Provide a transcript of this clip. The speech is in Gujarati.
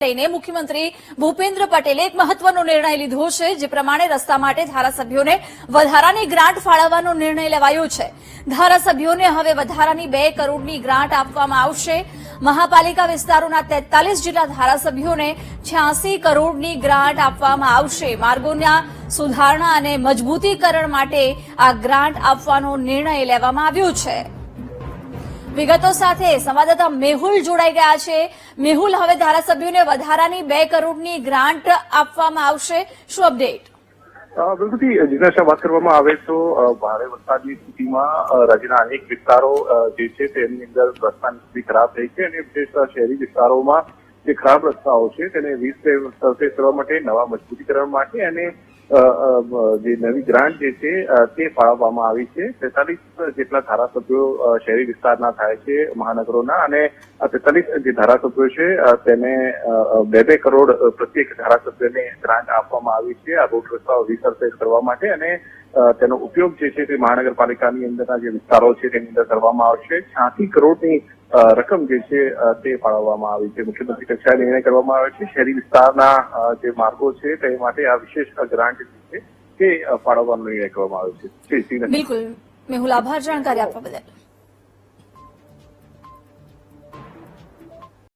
લઈને મુખ્યમંત્રી ભૂપેન્દ્ર પટેલે એક મહત્વનો નિર્ણય લીધો છે, જે પ્રમાણે રસ્તા માટે ધારાસભ્યોને વધારાની ગ્રાન્ટ ફાળવવાનો નિર્ણય લેવાયો છે. ધારાસભ્યોને હવે વધારાની બે કરોડની ગ્રાન્ટ આપવામાં આવશે. મહાપાલિકા વિસ્તારોના તેતાલીસ જેટલા ધારાસભ્યોને છ્યાસી કરોડની ગ્રાન્ટ આપવામાં આવશે. માર્ગોના સુધારણા અને મજબૂતીકરણ માટે આ ગ્રાન્ટ આપવાનો નિર્ણય લેવામાં આવ્યો છે. વિગતો સાથે સંવાદદાતા મેહુલ જોડાઈ ગયા છે. મેહુલ, હવે ધારાસભ્યોને વધારાની બે કરોડની ગ્રાન્ટ આપવામાં આવશે. શું અપડેટ? બિલકુલથી જીજ્ઞાસા વાત કરવામાં આવે તો ભારે વરસાદની સ્થિતિમાં રાજ્યના અનેક વિસ્તારો જે છે તેની અંદર રસ્તાની સ્થિતિ ખરાબ થઈ છે અને શહેરી વિસ્તારોમાં જે ખરાબ રસ્તાઓ છે તેને વીસ સરફેસ કરવા માટે નવા મજબૂતીકરણ માટે અને જે નવી ગ્રાન્ટ જે છે તે ફાળવવામાં આવી છે. તેતાલીસ જેટલા ધારાસભ્યો શહેરી વિસ્તારના થાય છે મહાનગરોના અને તેતાલીસ જે ધારાસભ્યો છે તેને બે બે કરોડ પ્રત્યેક ધારાસભ્યને ગ્રાન્ટ આપવામાં આવી છે. આ રોડ રસ્તાઓ રિસર્ફેસ કરવા માટે અને તેનો ઉપયોગ જે છે તે મહાનગરપાલિકાની અંદરના જે વિસ્તારો છે તેની અંદર કરવામાં આવશે. છ્યાસી કરોડની રકમ જે છે તે ફાળવવામાં આવી છે. મુખ્યમંત્રી કક્ષાએ નિર્ણય કરવામાં આવ્યો છે. શહેરી વિસ્તારના જે માર્ગો છે, તે માટે આ વિશેષ ગ્રાન્ટ છે, તે ફાળવવાનો નિર્ણય કરવામાં આવ્યો છે. બિલકુલ. મેહુલ આભાર જાણકારી આપવા બદલ.